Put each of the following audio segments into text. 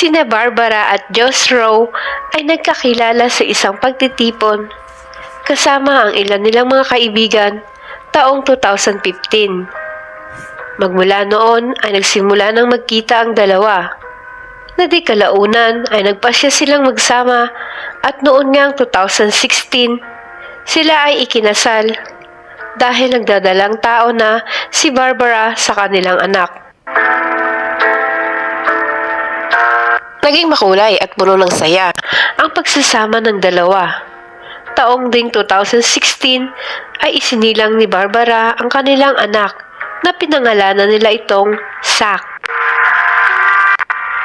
Sina Barbara at Joss Rowe ay nagkakilala sa isang pagtitipon kasama ang ilan nilang mga kaibigan taong 2015. Magmula noon ay nagsimula ng magkita ang dalawa. Na di kalaunan ay nagpasya silang magsama at noon ngang 2016 sila ay ikinasal dahil nagdadalang tao na si Barbara sa kanilang anak. Naging makulay at puno ng saya ang pagsasama ng dalawa. Taong ding 2016 ay isinilang ni Barbara ang kanilang anak na pinangalanan nila itong Sak.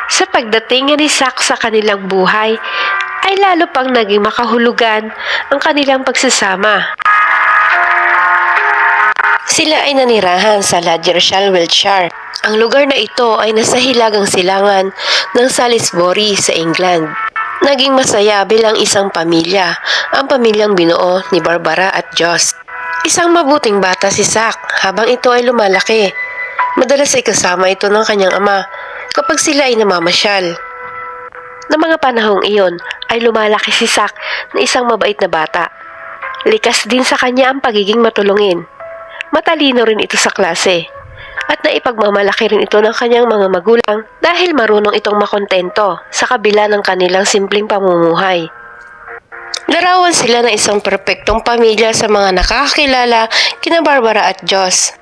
Sa pagdating ni Sak sa kanilang buhay, ay lalo pang naging makahulugan ang kanilang pagsasama. Sila ay nanirahan sa Ladgershall, Wiltshire. Ang lugar na ito ay nasa hilagang silangan ng Salisbury sa England. Naging masaya bilang isang pamilya, ang pamilyang binuo ni Barbara at Joss. Isang mabuting bata si Zack habang ito ay lumalaki. Madalas ay kasama ito ng kanyang ama kapag sila ay namamasyal. Ng mga panahong iyon ay lumalaki si Zack na isang mabait na bata. Likas din sa kanya ang pagiging matulungin. Matalino rin ito sa klase. At naipagmamalaki rin ito ng kanyang mga magulang dahil marunong itong makontento sa kabila ng kanilang simpleng pamumuhay. Larawan sila ng isang perpektong pamilya sa mga nakakakilala kina Barbara at Joss.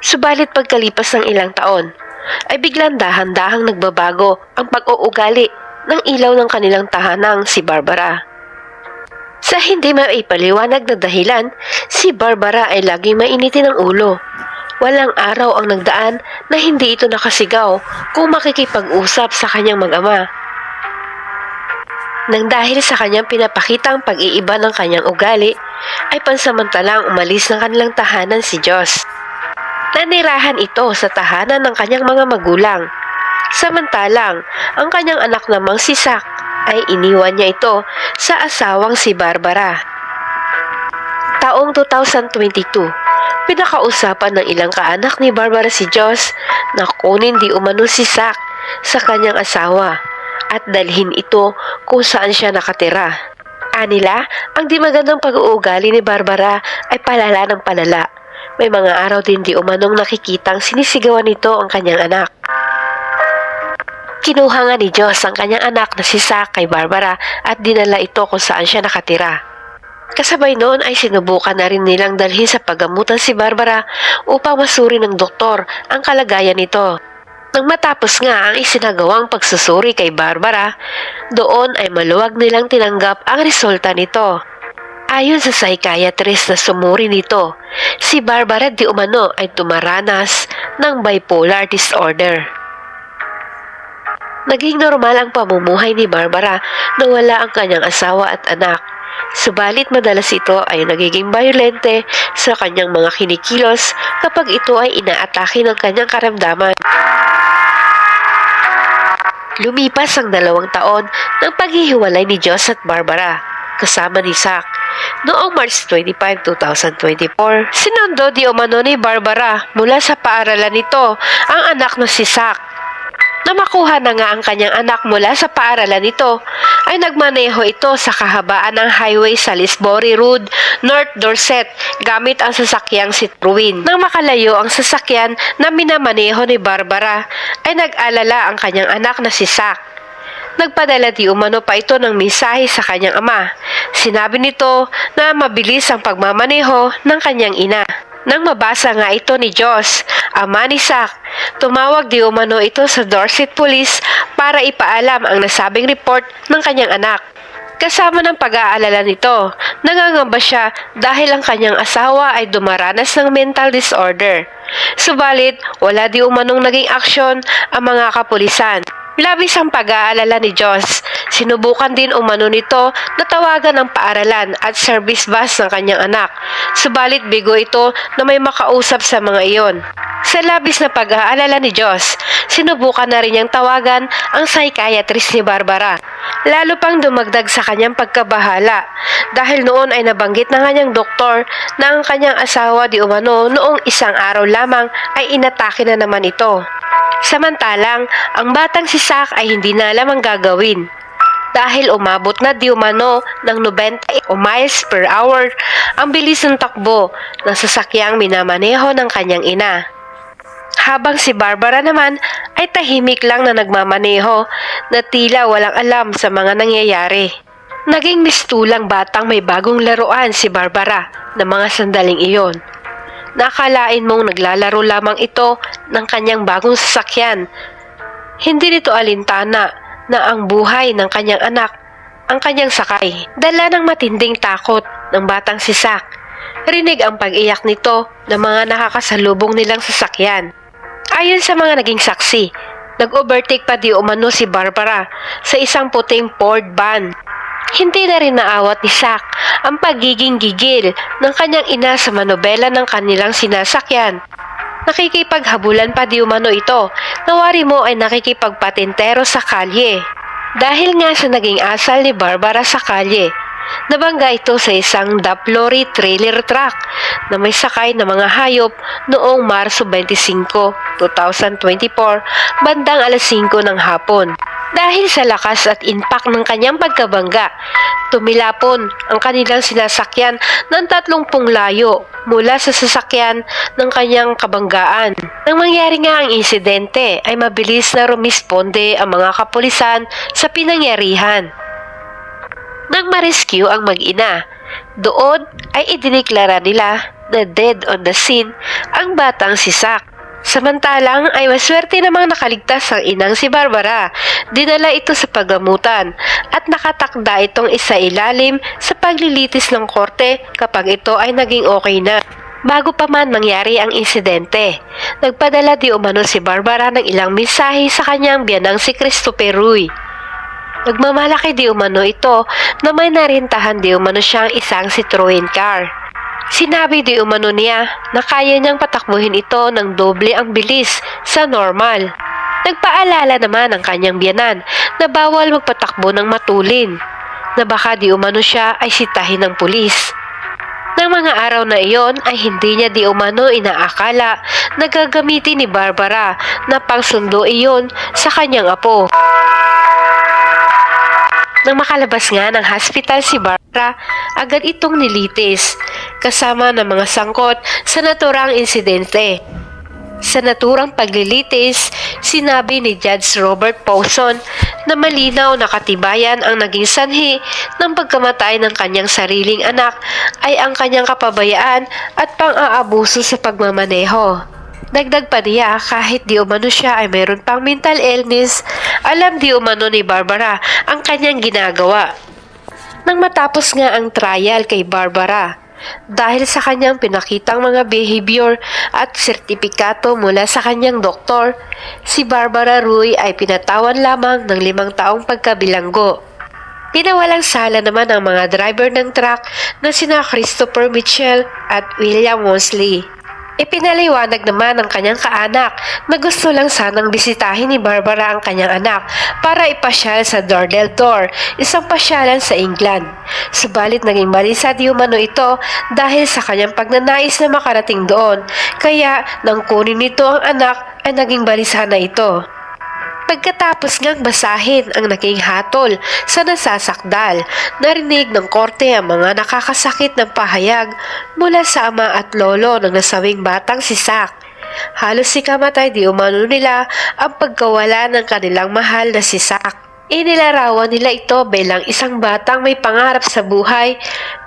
Subalit pagkalipas ng ilang taon, ay biglang dahan-dahang nagbabago ang pag-uugali ng ilaw ng kanilang tahanang si Barbara. Sa hindi maipaliwanag na dahilan, si Barbara ay laging mainitin ang ulo. Walang araw ang nagdaan na hindi ito nakasigaw kung makikipag-usap sa kanyang mag-ama. Nang dahil sa kanyang pinapakitang pag-iiba ng kanyang ugali, ay pansamantalang umalis ng kanilang tahanan si Diyos. Nanirahan ito sa tahanan ng kanyang mga magulang. Samantalang, ang kanyang anak namang si Sak ay iniwan niya ito sa asawang si Barbara. Taong 2022, pinakausapan ng ilang kaanak ni Barbara si Joss na kunin di umano si Sak sa kanyang asawa at dalhin ito kung saan siya nakatira. Anila, ang di magandang pag-uugali ni Barbara ay palala ng palala. May mga araw din di umanong nakikitang sinisigawan nito ang kanyang anak. Kinuha nga ni Diyos ang kanyang anak na si Sak kay Barbara at dinala ito kung saan siya nakatira. Kasabay noon ay sinubukan na rin nilang dalhin sa paggamutan si Barbara upang masuri ng doktor ang kalagayan nito. Nang matapos nga ang isinagawang pagsusuri kay Barbara, doon ay maluwag nilang tinanggap ang resulta nito. Ayon sa psychiatrist na sumuri nito, si Barbara di umano ay tumaranas ng bipolar disorder. Naging normal ang pamumuhay ni Barbara na wala ang kanyang asawa at anak. Subalit madalas ito ay nagiging violente sa kanyang mga kinikilos kapag ito ay inaatake ng kanyang karamdaman. Lumipas ang dalawang taon ng paghihiwalay ni Joss at Barbara kasama ni Zack. Noong March 25, 2024, sinundo di umano ni Barbara mula sa paaralan nito ang anak na si Zack. Na makuha na nga ang kanyang anak mula sa paaralan nito, ay nagmaneho ito sa kahabaan ng highway sa Lisbury Road, North Dorset, gamit ang sasakyang Citroen. Nang makalayo ang sasakyan na minamaneho ni Barbara, ay nag-alala ang kanyang anak na si Zack. Nagpadala di umano pa ito ng mensahe sa kanyang ama. Sinabi nito na mabilis ang pagmamaneho ng kanyang ina. Nang mabasa nga ito ni Joss, ama ni Zack, tumawag di umano ito sa Dorset Police para ipaalam ang nasabing report ng kanyang anak. Kasama ng pag-aalala nito, nangangamba siya dahil ang kanyang asawa ay dumaranas ng mental disorder. Subalit, wala di umanong naging aksyon ang mga kapulisan. Labis ang pag-aalala ni Joss. Sinubukan din umano nito na tawagan ng paaralan at service bus ng kanyang anak. Subalit bigo ito na may makausap sa mga iyon. Sa labis na pag-aalala ni Joss, sinubukan na rin niyang tawagan ang psychiatrist ni Barbara. Lalo pang dumagdag sa kanyang pagkabahala dahil noon ay nabanggit ng kanyang doktor na ang kanyang asawa di umano noong isang araw lamang ay inatake na naman ito. Samantalang, ang batang si Sak ay hindi na alam ang gagawin. Dahil umabot na di umano ng 90 o miles per hour ang bilis ng takbo ng sasakyang minamaneho ng kanyang ina. Habang si Barbara naman ay tahimik lang na nagmamaneho na tila walang alam sa mga nangyayari. Naging mistulang batang may bagong laruan si Barbara na mga sandaling iyon. Nakalain mong naglalaro lamang ito ng kanyang bagong sasakyan. Hindi nito alintana na ang buhay ng kanyang anak ang kanyang sakay. Dala ng matinding takot ng batang si Sak. Rinig ang pag-iyak nito ng mga nakakasalubong nilang sasakyan. Ayon sa mga naging saksi, nag-overtake pa di umano si Barbara sa isang puting Ford van. Hindi na rin naawat ni Sak ang pagiging gigil ng kanyang ina sa manobela ng kanilang sinasakyan. Nakikipaghabulan pa di umano ito, nawari mo ay nakikipagpatintero sa kalye. Dahil nga sa naging asal ni Barbara sa kalye, nabangga ito sa isang DAP lorry trailer truck na may sakay na mga hayop noong Marso 25, 2024, bandang alas 5 ng hapon. Dahil sa lakas at impact ng kanyang pagkabangga, tumilapon ang kanilang sinasakyan ng tatlong layo mula sa sasakyan ng kanyang kabanggaan. Nang mangyari nga ang insidente ay mabilis na rumisponde ang mga kapulisan sa pinangyarihan. Nang ma-rescue ang mag-ina, doon ay idineklara nila na dead on the scene ang batang si Sak. Samantalang ay maswerte namang nakaligtas ang inang si Barbara. Dinala ito sa paggamutan at nakatakda itong isa ilalim sa paglilitis ng korte kapag ito ay naging okay na. Bago pa man mangyari ang insidente, nagpadala di umano si Barbara ng ilang mensahe sa kanyang biyanang si Christopher Rui. Nagmamalaki di umano ito na may narintahan di umano siyang isang Citroen car. Sinabi di umano niya na kaya niyang patakbuhin ito ng doble ang bilis sa normal. Nagpaalala naman ang kanyang biyanan na bawal magpatakbo ng matulin, na baka di umano siya ay sitahin ng pulis. Nang mga araw na iyon ay hindi niya di umano inaakala na gagamitin ni Barbara na pangsundo iyon sa kanyang apo. Nang makalabas nga ng hospital si Barbara, agad itong nilitis, kasama ng mga sangkot sa naturang insidente. Sa naturang paglilitis, sinabi ni Judge Robert Powson na malinaw na katibayan ang naging sanhi ng pagkamatay ng kanyang sariling anak ay ang kanyang kapabayaan at pang-aabuso sa pagmamaneho. Dagdag pa niya kahit di umano siya ay mayroon pang mental illness, alam di umano ni Barbara ang kanyang ginagawa. Nang matapos nga ang trial kay Barbara, dahil sa kanyang pinakitang mga behavior at sertipikato mula sa kanyang doktor, si Barbara Rui ay pinatawan lamang ng limang taong pagkabilanggo. Pinawalang sala naman ang mga driver ng truck na sina Christopher Mitchell at William Mosley. Ipinaliwanag naman ng kanyang kaanak na gusto lang sanang bisitahin ni Barbara ang kanyang anak para ipasyal sa Dordel Door, isang pasyalan sa England. Subalit naging balisa di umano ito dahil sa kanyang pagnanais na makarating doon, kaya nang kunin nito ang anak ay naging balisa na ito. Pagkatapos ngang basahin ang naging hatol sa nasasakdal, narinig ng korte ang mga nakakasakit ng pahayag mula sa ama at lolo ng nasawing batang si Sak. Halos si kamatay di umano nila ang pagkawala ng kanilang mahal na si Sak. Inilarawan nila ito bilang isang batang may pangarap sa buhay,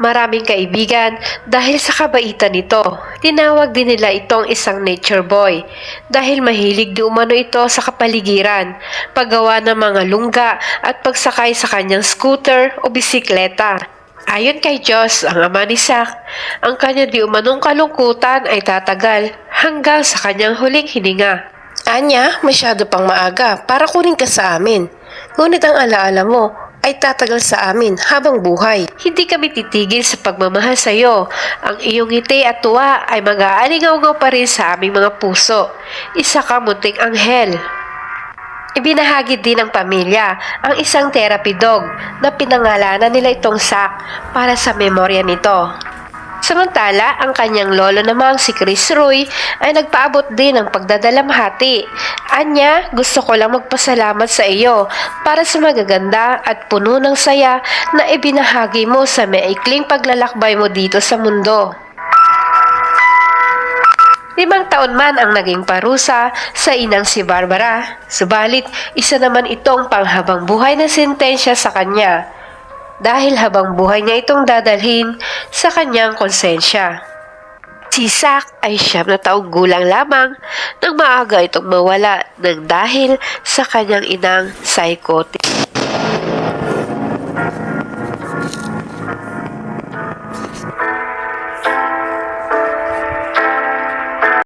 maraming kaibigan dahil sa kabaitan nito. Tinawag din nila itong isang nature boy dahil mahilig di umano ito sa kapaligiran, paggawa ng mga lungga at pagsakay sa kanyang scooter o bisikleta. Ayon kay Diyos, ang ama ni Sak, ang kanya di umanong kalungkutan ay tatagal hanggang sa kanyang huling hininga. Anya, masyado pang maaga para kunin ka sa amin. Ngunit ang alaala mo ay tatagal sa amin habang buhay. Hindi kami titigil sa pagmamahal sa iyo. Ang iyong ngiti at tuwa ay mag-aalingaw pa rin sa aming mga puso. Isa ka munting anghel. Ibinahagi din ng pamilya ang isang therapy dog na pinangalanan nila itong sak para sa memorya nito. Samantala, ang kanyang lolo namang si Chris Roy ay nagpaabot din ng pagdadalamhati. Anya, gusto ko lang magpasalamat sa iyo para sa magaganda at puno ng saya na ibinahagi mo sa maikling paglalakbay mo dito sa mundo. Limang taon man ang naging parusa sa inang si Barbara, subalit isa naman itong panghabang buhay na sentensya sa kanya dahil habang buhay niya itong dadalhin sa kanyang konsensya. Si Zack ay siyam na taong gulang lamang nang maaga itong mawala ng dahil sa kanyang inang psychotic.